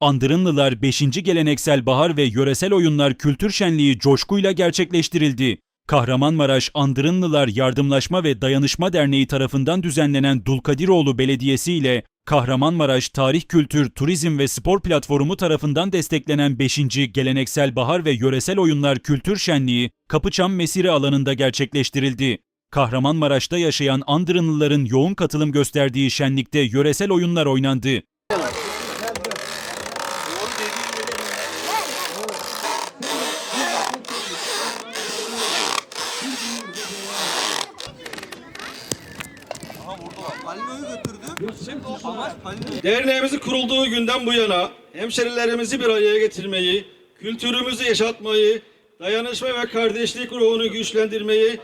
Andırınlılar 5. Geleneksel Bahar ve Yöresel Oyunlar Kültür Şenliği coşkuyla gerçekleştirildi. Kahramanmaraş Andırınlılar Yardımlaşma ve Dayanışma Derneği tarafından düzenlenen Dulkadiroğlu Belediyesi ile Kahramanmaraş Tarih Kültür, Turizm ve Spor Platformu tarafından desteklenen 5. Geleneksel Bahar ve Yöresel Oyunlar Kültür Şenliği Kapıçam Mesire alanında gerçekleştirildi. Kahramanmaraş'ta yaşayan Andırınlıların yoğun katılım gösterdiği şenlikte yöresel oyunlar oynandı. Derneğimizin kurulduğu günden bu yana hemşerilerimizi bir araya getirmeyi, kültürümüzü yaşatmayı, dayanışma ve kardeşlik ruhunu güçlendirmeyi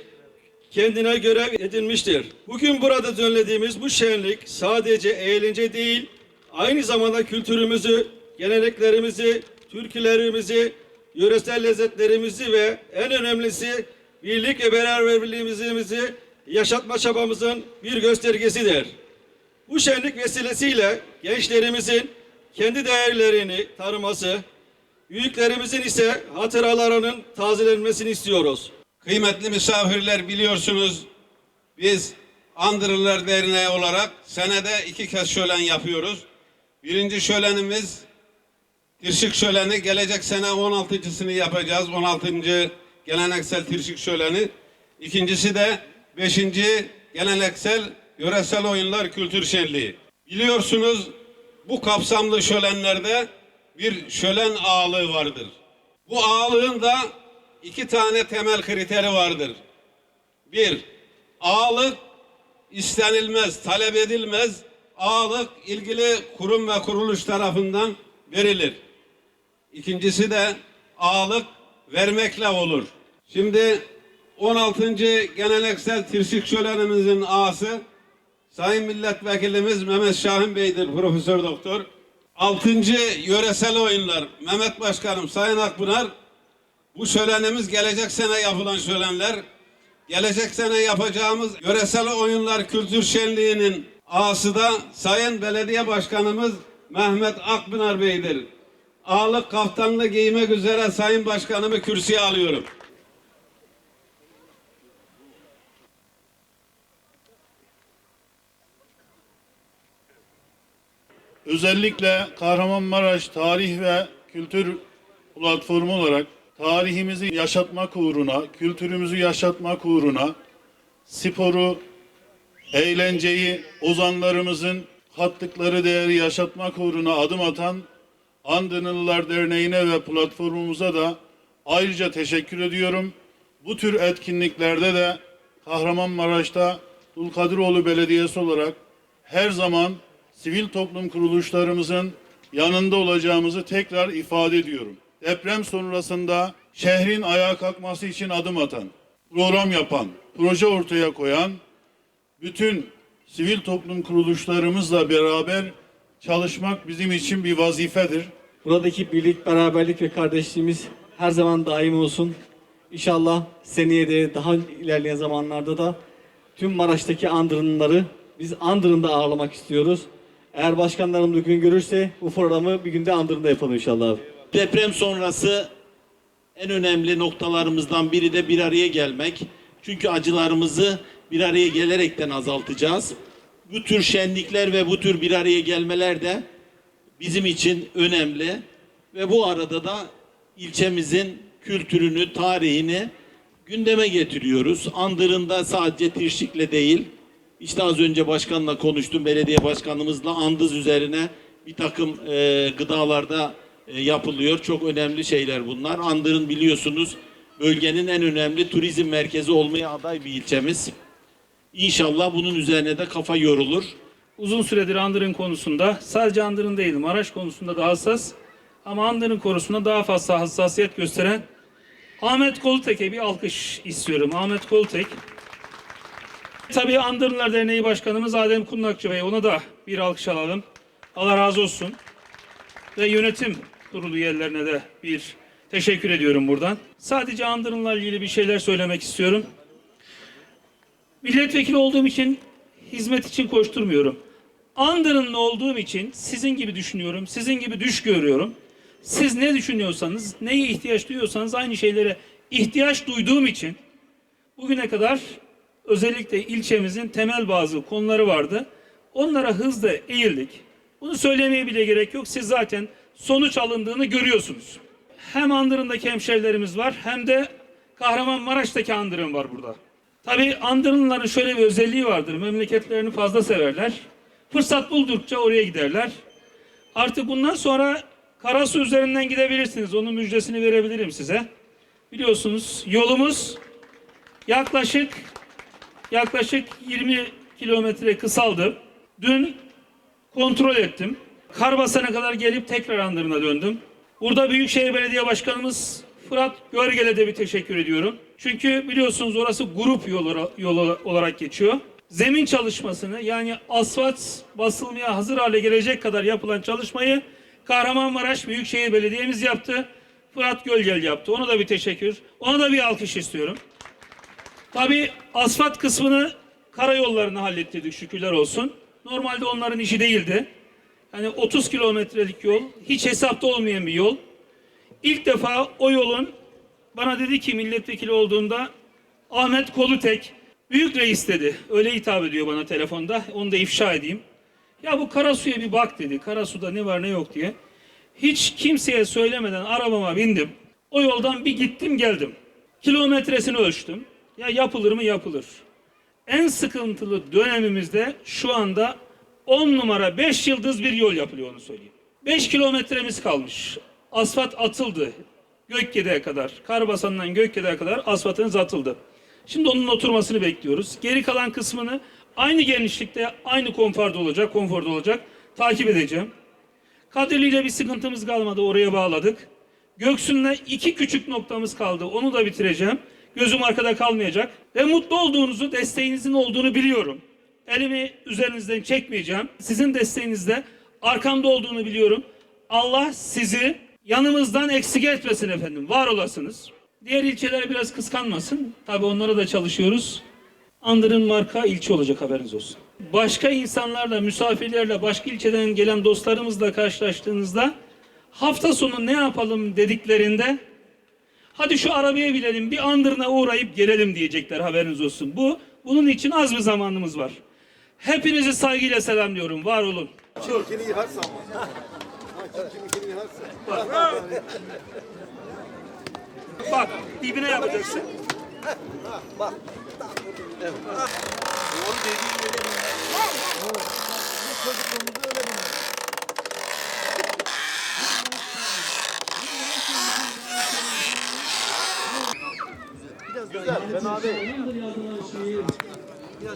kendine görev edinmiştir. Bugün burada düzenlediğimiz bu şenlik sadece eğlence değil, aynı zamanda kültürümüzü, geleneklerimizi, türkülerimizi, yöresel lezzetlerimizi ve en önemlisi birlik ve beraberliğimizi yaşatma çabamızın bir göstergesidir. Bu şenlik vesilesiyle gençlerimizin kendi değerlerini tanıması, büyüklerimizin ise hatıralarının tazelenmesini istiyoruz. Kıymetli misafirler biliyorsunuz biz Andırırlar Derneği olarak senede iki kez şölen yapıyoruz. Birinci şölenimiz Tirşik Şöleni gelecek sene 16.sını yapacağız. 16. geleneksel Tirşik Şöleni. İkincisi de 5. geleneksel yöresel oyunlar kültür şenliği. Biliyorsunuz bu kapsamlı şölenlerde bir şölen ağalığı vardır. Bu ağalığın da iki tane temel kriteri vardır. Bir, ağalık istenilmez, talep edilmez. Ağalık ilgili kurum ve kuruluş tarafından verilir. İkincisi de ağalık vermekle olur. Şimdi 16. geleneksel Tirsik Şölenimizin ağası Sayın Milletvekilimiz Mehmet Şahin Bey'dir Profesör Doktor. 6. yöresel oyunlar Mehmet Başkanım Sayın Akpınar bu şölenimiz gelecek sene yapılan şölenler. Gelecek sene yapacağımız yöresel oyunlar kültür şenliğinin ağası da Sayın Belediye Başkanımız Mehmet Akpınar Bey'dir. Ağalık kaftanını giymek üzere Sayın Başkanımı kürsüye alıyorum. Özellikle Kahramanmaraş Tarih ve Kültür Platformu olarak tarihimizi yaşatmak uğruna, kültürümüzü yaşatmak uğruna sporu, eğlenceyi, ozanlarımızın kattıkları değeri yaşatmak uğruna adım atan Andınılılar Derneği'ne ve platformumuza da ayrıca teşekkür ediyorum. Bu tür etkinliklerde de Kahramanmaraş'ta Dulkadiroğlu Belediyesi olarak her zaman sivil toplum kuruluşlarımızın yanında olacağımızı tekrar ifade ediyorum. Deprem sonrasında şehrin ayağa kalkması için adım atan, program yapan, proje ortaya koyan bütün sivil toplum kuruluşlarımızla beraber çalışmak bizim için bir vazifedir. Buradaki birlik, beraberlik ve kardeşliğimiz her zaman daim olsun. İnşallah seneye de daha ilerleyen zamanlarda da tüm Maraş'taki Andırınları biz Andırın'da ağırlamak istiyoruz. Eğer başkanlarım uygun görürse bu programı bir günde Andırın'da yapalım inşallah. Deprem sonrası en önemli noktalarımızdan biri de bir araya gelmek. Çünkü acılarımızı bir araya gelerekten azaltacağız. Bu tür şenlikler ve bu tür bir araya gelmeler de bizim için önemli. Ve bu arada da ilçemizin kültürünü, tarihini gündeme getiriyoruz. Andırında sadece Tirşik'le değil, işte az önce başkanla konuştum, belediye başkanımızla andız üzerine bir takım e, gıdalarda e, yapılıyor. Çok önemli şeyler bunlar. Andırın biliyorsunuz bölgenin en önemli turizm merkezi olmaya aday bir ilçemiz. İnşallah bunun üzerine de kafa yorulur. uzun süredir Andırın konusunda sadece Andırın değil Maraş konusunda da hassas ama Andırın konusunda daha fazla hassasiyet gösteren Ahmet Kolutek'e bir alkış istiyorum. Ahmet Kolutek. Tabii Andırınlar Derneği Başkanımız Adem Kundakçı Bey ona da bir alkış alalım. Allah razı olsun. Ve yönetim kurulu üyelerine de bir teşekkür ediyorum buradan. Sadece Andırın'la ilgili bir şeyler söylemek istiyorum. Milletvekili olduğum için hizmet için koşturmuyorum. Andırınlı olduğum için sizin gibi düşünüyorum, sizin gibi düş görüyorum. Siz ne düşünüyorsanız, neye ihtiyaç duyuyorsanız aynı şeylere ihtiyaç duyduğum için bugüne kadar özellikle ilçemizin temel bazı konuları vardı. Onlara hızla eğildik. Bunu söylemeye bile gerek yok. Siz zaten sonuç alındığını görüyorsunuz. Hem Andırın'daki hemşerilerimiz var hem de Kahramanmaraş'taki Andırın var burada. Tabii Andırınlıların şöyle bir özelliği vardır. Memleketlerini fazla severler. Fırsat buldukça oraya giderler. Artık bundan sonra Karasu üzerinden gidebilirsiniz. Onun müjdesini verebilirim size. Biliyorsunuz yolumuz yaklaşık yaklaşık 20 kilometre kısaldı. Dün kontrol ettim. Karbasana kadar gelip tekrar Andırın'a döndüm. Burada Büyükşehir Belediye Başkanımız Fırat Görgel'e de bir teşekkür ediyorum. Çünkü biliyorsunuz orası grup yolu, yolu olarak geçiyor. Zemin çalışmasını yani asfalt basılmaya hazır hale gelecek kadar yapılan çalışmayı Kahramanmaraş Büyükşehir Belediye'miz yaptı. Fırat Gölgel yaptı. Ona da bir teşekkür. Ona da bir alkış istiyorum. Tabii asfalt kısmını karayollarını hallettirdik şükürler olsun. Normalde onların işi değildi. Yani 30 kilometrelik yol, hiç hesapta olmayan bir yol. İlk defa o yolun bana dedi ki milletvekili olduğunda Ahmet Kolutek büyük reis dedi. Öyle hitap ediyor bana telefonda. Onu da ifşa edeyim. Ya bu Karasu'ya bir bak dedi. Karasu'da ne var ne yok diye. Hiç kimseye söylemeden arabama bindim. O yoldan bir gittim geldim. Kilometresini ölçtüm. Ya yapılır mı yapılır. En sıkıntılı dönemimizde şu anda 10 numara 5 yıldız bir yol yapılıyor onu söyleyeyim. 5 kilometremiz kalmış. Asfalt atıldı. Gökgede'ye kadar, Karbasan'dan Gökgede'ye kadar asfaltınız atıldı. Şimdi onun oturmasını bekliyoruz. Geri kalan kısmını aynı genişlikte, aynı konforda olacak, konforda olacak. Takip edeceğim. Kadirli ile bir sıkıntımız kalmadı. Oraya bağladık. Göksun'la iki küçük noktamız kaldı. Onu da bitireceğim. Gözüm arkada kalmayacak. Ve mutlu olduğunuzu, desteğinizin olduğunu biliyorum. Elimi üzerinizden çekmeyeceğim. Sizin desteğinizde arkamda olduğunu biliyorum. Allah sizi yanımızdan eksik etmesin efendim. Var olasınız. Diğer ilçeler biraz kıskanmasın. Tabii onlara da çalışıyoruz. Andırın marka ilçe olacak haberiniz olsun. Başka insanlarla, misafirlerle, başka ilçeden gelen dostlarımızla karşılaştığınızda hafta sonu ne yapalım dediklerinde hadi şu arabaya binelim bir Andırın'a uğrayıp gelelim diyecekler haberiniz olsun. Bu bunun için az bir zamanımız var. Hepinizi saygıyla selamlıyorum. Var olun. Bak dibine yapacaksın.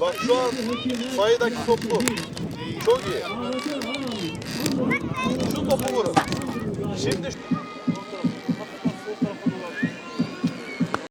Bak şu an sayıdaki toplu. Çok iyi. Şu topu vurun. Şimdi